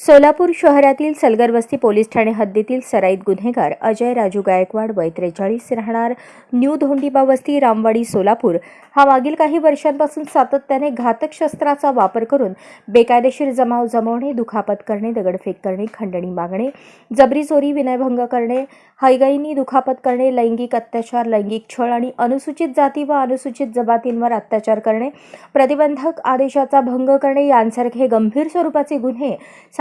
सोलापूर शहरातील सलगरवस्ती पोलीस ठाणे हद्दीतील सराईत गुन्हेगार अजय राजू गायकवाड वय त्रेचाळीस राहणार न्यू धोंडीबा वस्ती रामवाडी सोलापूर. हा मागील काही वर्षांपासून सातत्याने घातक शस्त्राचा वापर करून बेकायदेशीर जमाव जमवणे दुखापत करणे दगडफेक करणे खंडणी मागणे जबरी चोरी विनयभंग करणे हैगाईनी दुखापत करणे लैंगिक अत्याचार लैंगिक छळ आणि अनुसूचित जाती व अनुसूचित जमातींवर अत्याचार करणे प्रतिबंधक आदेशाचा भंग करणे यांसारखे गंभीर स्वरूपाचे गुन्हे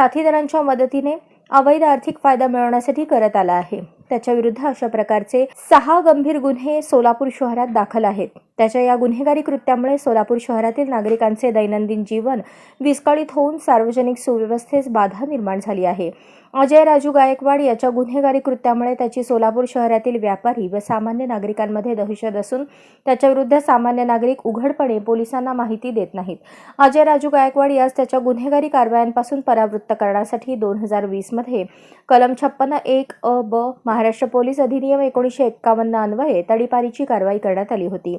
साथीदारांच्या मदतीने अवैध आर्थिक फायदा मिळवण्यासाठी करत आला आहे. त्याच्या विरुद्ध अशा प्रकारचे सहा गंभीर गुन्हे सोलापूर शहरात दाखल आहेत. त्याच्या या गुन्हेगारी कृत्यामुळे सोलापूर शहरातील नागरिकांचे दैनंदिन जीवन विस्कळीत होऊन सार्वजनिक सुव्यवस्थेस बाधा निर्माण झाली आहे. अजय राजू गायकवाड याच्या गुन्हेगारी कृत्यामुळे त्याची सोलापूर शहरातील व्यापारी व सामान्य नागरिकांमध्ये दहशत असून त्याच्याविरुद्ध सामान्य नागरिक उघडपणे पोलिसांना माहिती देत नाहीत. अजय राजू गायकवाड यास त्याच्या गुन्हेगारी कारवायांपासून परावृत्त करण्यासाठी दोन हजार वीसमध्ये कलम छप्पन्न एक अ ब महाराष्ट्र पोलीस अधिनियम एकोणीसशे एक्कावन्न अन्वये तडीपारीची कारवाई करण्यात आली होती.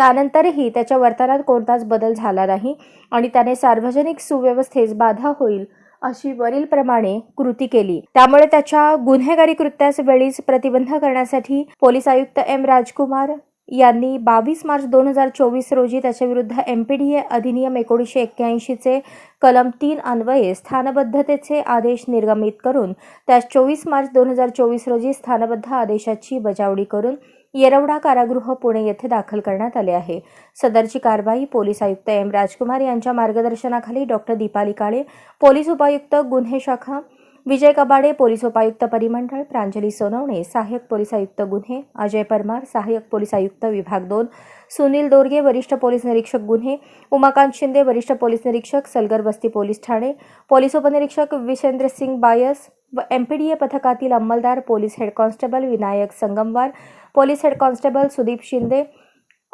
त्यानंतरही त्याच्या वर्तनात कोणताच बदल झाला नाही आणि त्याने सार्वजनिक सुव्यवस्थेस बाधा होईल अशी वरीलप्रमाणे कृती केली. त्यामुळे त्याच्या गुन्हेगारी कृत्यास वेळीच प्रतिबंध करण्यासाठी पोलीस आयुक्त एम. राजकुमार यांनी बावीस मार्च दोन हजार चोवीस रोजी त्याच्याविरुद्ध एम पी डी ए अधिनियम एकोणीसशे एक्क्याऐंशीचे कलम तीन अन्वये स्थानबद्धतेचे आदेश निर्गमित करून त्यास चोवीस मार्च दोन हजार चोवीस रोजी स्थानबद्ध आदेशाची बजावणी करून येरवडा कारागृह पुणे येथे दाखल करण्यात आले आहे. सदरची कारवाई पोलीस आयुक्त एम राजकुमार यांच्या मार्गदर्शनाखाली डॉक्टर दीपाली काळे पोलीस उपायुक्त गुन्हे शाखा विजय कबाडे पोलीस उपायुक्त परिमंडळ प्रांजली सोनवणे सहाय्यक पोलीस आयुक्त गुन्हे अजय परमार सहाय्यक पोलीस आयुक्त विभाग दोन सुनील दोरगे वरिष्ठ पोलीस निरीक्षक गुन्हे उमाकांत शिंदे वरिष्ठ पोलीस निरीक्षक सलगर वस्ती पोलीस ठाणे पोलीस उपनिरीक्षक विशेंद्र सिंग बायस व एम पी डी ए पथकातील अंमलदार police head constable Vinayak Sangamwar police head constable Sudeep Shinde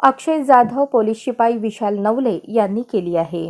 Akshay Jadhav police शिपाई विशाल नवले यांनी केली आहे.